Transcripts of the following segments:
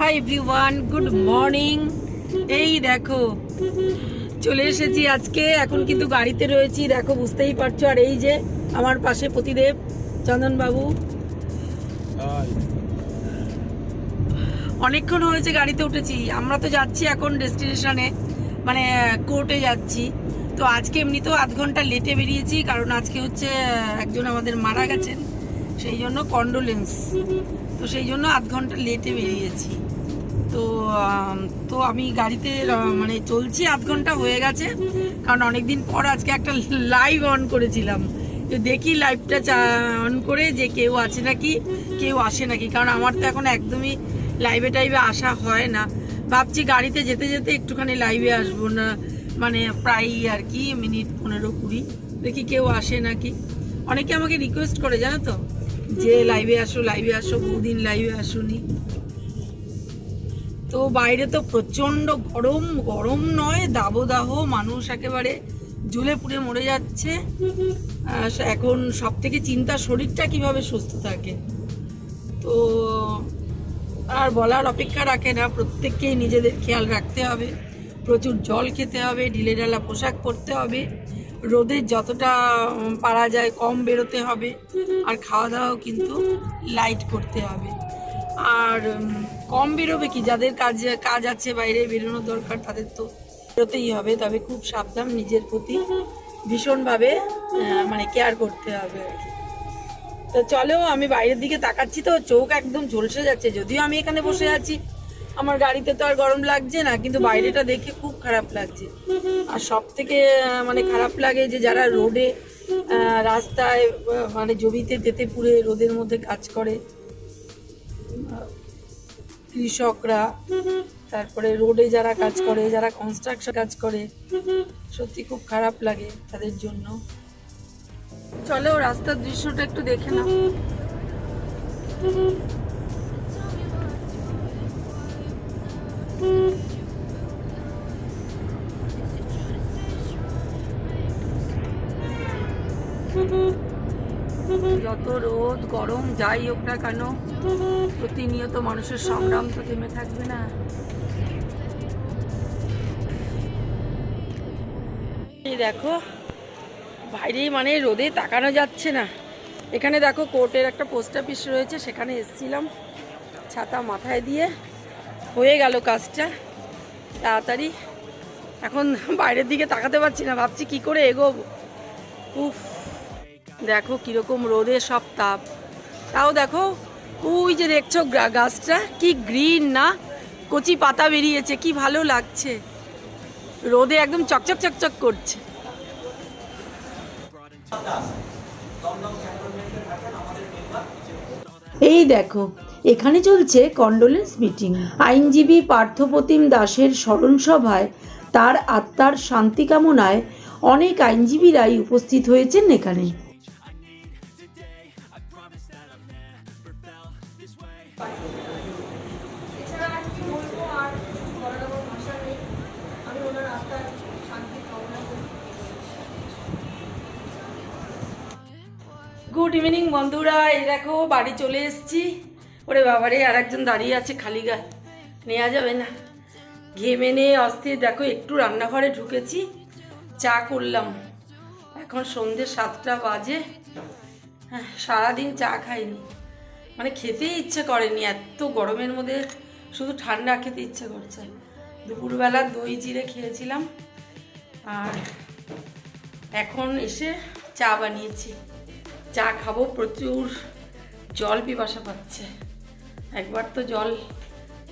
Hi everyone good morning এই দেখো চলে এসেছি আজকে। এখন কিন্তু গাড়িতে রয়েছি দেখো বুঝতেই পারছ। আর এই যে আমার পাশে প্রতিদেব চন্দন বাবু অনেকক্ষণ হয়েছে গাড়িতে উঠেছি। আমরা তো যাচ্ছি এখন ডেস্টিনেশনে মানে কোর্টে যাচ্ছি। তো আজকে এমনিতেও আধ ঘণ্টা লেটে বেরিয়েছি কারণ আজকে হচ্ছে একজন আমাদের মারা গেছেন। সেই জন্য কন্ডোলেন্স তো সেই জন্য আধ ঘণ্টা লেটে বেরিয়েছি। তো তো আমি গাড়িতে মানে চলছি, আধ ঘণ্টা হয়ে গেছে। কারণ অনেকদিন পর আজকে একটা লাইভ অন করেছিলাম। তো দেখি লাইভটা অন করে যে কেউ আছে নাকি, কেউ আসে নাকি। কারণ আমার তো এখন একদমই লাইভে টাইভে আসা হয় না। ভাবছি গাড়িতে যেতে যেতে একটুখানি লাইভে আসব না। মানে প্রায় আর কি মিনিট পনেরো কুড়ি। দেখি কেউ আসে নাকি। অনেকে আমাকে রিকোয়েস্ট করে, জানো তো? যে লাইভে আসো লাইভে আসো, বহুদিন লাইভে আসুনি। তো বাইরে তো প্রচণ্ড গরম গরম নয়, দাবদাহ, মানুষ একেবারে জ্বলে পুড়ে মরে যাচ্ছে। এখন সব থেকে চিন্তা শরীরটা কীভাবে সুস্থ থাকে? তো আর বলার অপেক্ষা রাখে না, প্রত্যেককেই নিজেদের খেয়াল রাখতে হবে। প্রচুর জল খেতে হবে, ঢিলে ঢালা পোশাক পরতে হবে। রোদের যতটা পারা যায় কম বেরোতে হবে। আর খাওয়া দাওয়াও কিন্তু লাইট করতে হবে। আর কম বেরোবে কি? যাদের কাজ কাজ আছে বাইরে বেরোনো দরকার, তাদের তো বেরোতেই হবে। তবে খুব সাবধান নিজের প্রতি। ভীষণভাবে মানে কেয়ার করতে হবে তো চলো, আমি বাইরের দিকে তাকাচ্ছি তো। চোখ একদম ঝলসে যাচ্ছে। যদিও আমি এখানে বসে আছি, আমার গাড়িতে তো আর গরম লাগছে না, কিন্তু বাইরেটা দেখে খুব খারাপ লাগছে। আর সব থেকে মানে খারাপ লাগে যে যারা রোডে রাস্তায় মানে জমিতে তেতে পুড়ে রোদের মধ্যে কাজ করে কৃষকরা, তারপরে রোডে যারা কাজ করে, যারা কনস্ট্রাকশন কাজ করে, সত্যি খুব খারাপ লাগে তাদের জন্য। চলো, রাস্তার দৃশ্যটা একটু দেখে নাও। যত রোদ, গরম, যাই হোক না কেন, প্রতিনিয়ত মানুষের সংগ্রাম তো থেমে থাকবে না। দেখো বাইরেই মানে রোদে তাকানো যাচ্ছে না। এখানে দেখো কোর্টের একটা পোস্ট অফিস রয়েছে, সেখানে এসেছিলাম ছাতা মাথায় দিয়ে। হয়ে গেল কাজটা, তাড়াতাড়ি। এখন বাইরের দিকে তাকাতে পারছি না, ভাবছি কি করে এগোবো। উফ দেখো কীরকম রোদে সব তাপ। তাও দেখো, ওই যে দেখছ গাছটা, কি গ্রিন না? কচি পাতা বেরিয়েছে, কি ভালো লাগছে। রোদে একদম চকচক চকচক করছে। এই দেখো, এখানে চলছে কন্ডোলেন্স মিটিং আইনজীবী পার্থপ্রতিম দাসের স্মরণ সভায় তার আত্মার শান্তি কামনায় অনেক আইনজীবীরাই উপস্থিত হয়েছেন এখানে। গুড ইভিনিং বন্ধুরা। এই দেখো, বাড়ি চলে এসেছি। ওরে বাবারে আর একজন দাঁড়িয়ে আছে খালি গায়ে নেওয়া যাবে না। ঘেমে নিয়ে অস্থির দেখো, একটু রান্নাঘরে ঢুকেছি। চা করলাম। এখন সন্ধ্যে সাতটা বাজে। হ্যাঁ সারাদিন চা খাইনি। মানে খেতেই ইচ্ছে করেনি, এত গরমের মধ্যে শুধু ঠান্ডা খেতে ইচ্ছে করছে। দুপুরবেলা দই জিরে খেয়েছিলাম, আর এখন এসে চা বানিয়েছি। চা খাব, প্রচুর জল পিপাসা পাচ্ছে। একবার তো জল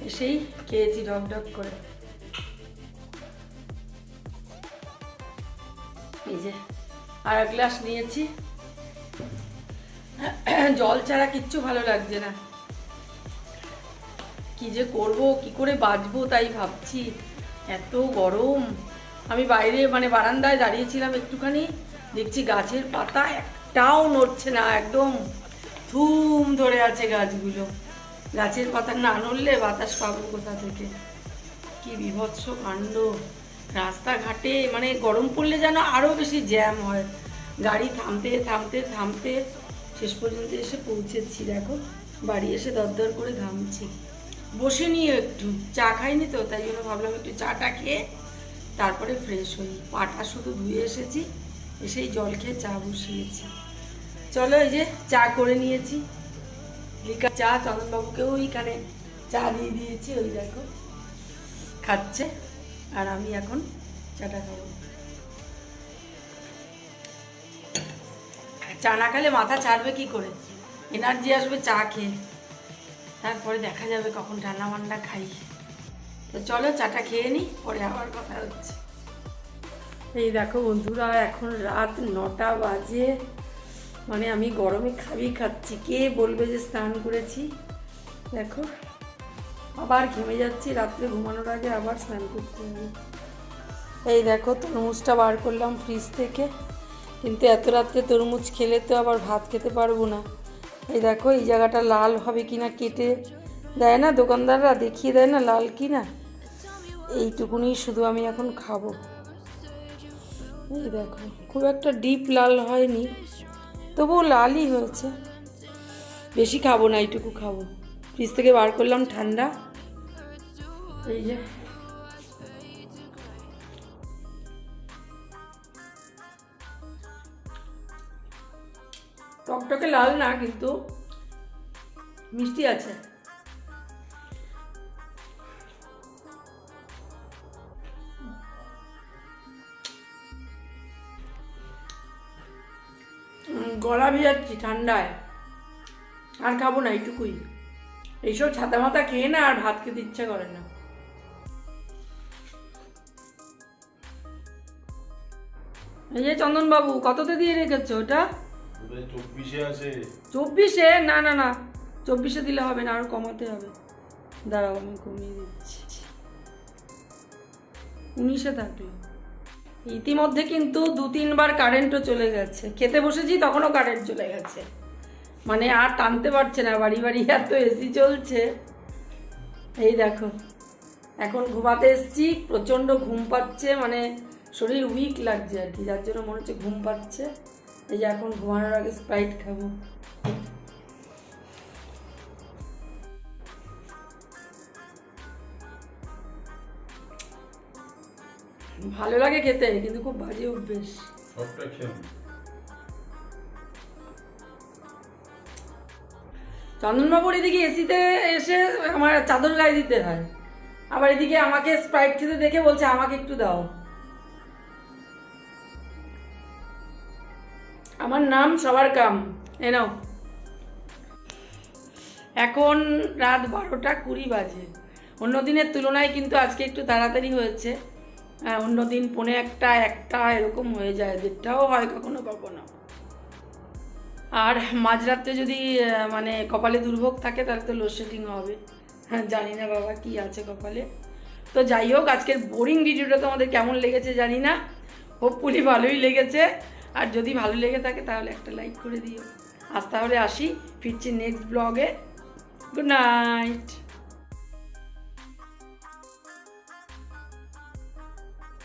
এসেই খেয়েছি ডক ডক করে। এই যে, আর এক গ্লাস নিয়েছি। জল ছাড়া কিচ্ছু ভালো লাগছে না। কি যে করব, কি করে বাঁচবো তাই ভাবছি। এত গরম। আমি বাইরে মানে বারান্দায় দাঁড়িয়েছিলাম একটুখানি। দেখছি গাছের পাতা একটাও নড়ছে না একদম। ধুম ধরে আছে গাছগুলো। গাছের পাতা না নড়লে বাতাস পাবো কোথা থেকে? কি বিভৎস কাণ্ড। রাস্তাঘাটে মানে গরম পড়লে যেন আরও বেশি জ্যাম হয়। গাড়ি থামতে থামতে থামতে শেষ পর্যন্ত এসে পৌঁছেছি, দেখো। বাড়ি এসে দরদর করে ঘামছি। বসে নিয়ে একটু। চা খাইনি তো, তাই জন্য ভাবলাম একটু চাটা খেয়ে তারপরে ফ্রেশ হই। পাটা শুধু ধুয়ে এসেছি, এসেই জল খেয়ে চা বসিয়েছি। চলো এই যে চা করে নিয়েছি। লিকা চা, চন্দনবাবুকেও ওইখানে চা দিয়ে দিয়েছি, ওই দেখো। খাচ্ছে, আর আমি এখন চাটা খাব। চা না খেলে মাথা ছাড়বে কি করে? এনার্জি আসবে চা খেয়ে। তারপরে দেখা যাবে কখন ঠান্ডা বান্না খাই। তো চলো চাটা খেয়ে নিই পরে আবার কথা হচ্ছে। এই দেখো বন্ধুরা, এখন রাত নটা বাজে। মানে আমি গরমে খাবি খাচ্ছি। কে বলবে যে স্নান করেছি? দেখো, আবার ঘেমে যাচ্ছি। রাত্রে ঘুমানোর আগে আবার স্নান করতে হবে। এই দেখো তরমুজটা বার করলাম ফ্রিজ থেকে। কিন্তু এত রাত্রে তরমুজ খেলে তো আবার ভাত খেতে পারব না। এই দেখো, এই জায়গাটা লাল হবে কিনা কেটে দেয় না দোকানদাররা, দেখিয়ে দেয় না লাল কিনা? এইটুকুনি শুধু আমি এখন খাব। এই দেখো, খুব একটা ডিপ লাল হয়নি, তবুও লালই হয়েছে। বেশি খাব না, এইটুকু খাব। ফ্রিজ থেকে বার করলাম ঠান্ডা। এই যে টকটকে লাল না, কিন্তু মিষ্টি আছে। গলা ভিজাচ্ছি ঠান্ডায়। আর খাব না এইটুকুই। এইসব ছাতা মাথা খেয়ে না আর ভাত খেতে ইচ্ছা করে না। এই যে চন্দনবাবু, কততে দিয়ে রেখেছো ওটা ওটা? আছে। চব্বিশে? না না না। চব্বিশে দিলে হবে না, আরও কমাতে হবে। দাঁড়াও, আমি কমিয়ে দিচ্ছি। উনিশে থাকল। ইতিমধ্যে কিন্তু দু, তিনবার কারেন্টও চলে গেছে। খেতে বসেছি, তখনও কারেন্ট চলে গেছে। মানে আর টানতে পারছে না, বাড়ি বাড়ি এত এসি চলছে। এই দেখো, এখন ঘুমাতে এসছি, প্রচণ্ড ঘুম পাচ্ছে মানে শরীর উইক লাগছে আর কি, যার জন্য মনে হচ্ছে ঘুম পাচ্ছে। এই যে এখন ঘুমানোর আগে স্প্রাইট খাব। ভালো লাগে খেতে কিন্তু খুব বাজে অভ্যেস। চন্দনবাবুর এদিকে এসিতে এসে আমার চাদর গায়ে দিতে হয়। আবার এদিকে আমাকে স্প্রাইট খেতে দেখে বলছে আমাকে একটু দাও। আমার নাম সবার কাম। এ নাও। এখন রাত বারোটা কুড়ি বাজে। অন্য দিনের তুলনায় কিন্তু আজকে একটু তাড়াতাড়ি হয়েছে। হ্যাঁ অন্য দিন পৌনে একটা একটা এরকম হয়ে যায়। দেড়টাও হয় কখনো কখনো। আর মাঝরাত্রে যদি মানে কপালে দুর্ভোগ থাকে, তাহলে তো লোডশেডিং হবে। হ্যাঁ জানি না বাবা কি আছে কপালে। তো যাই হোক, আজকের বোরিং ভিডিওটা তোমাদের কেমন লেগেছে জানি না। হোপফুলি ভালোই লেগেছে। আর যদি ভালো লেগে থাকে তাহলে একটা লাইক করে দিও। আজ তাহলে আসি, ফিরছি নেক্সট ব্লগে গুড নাইট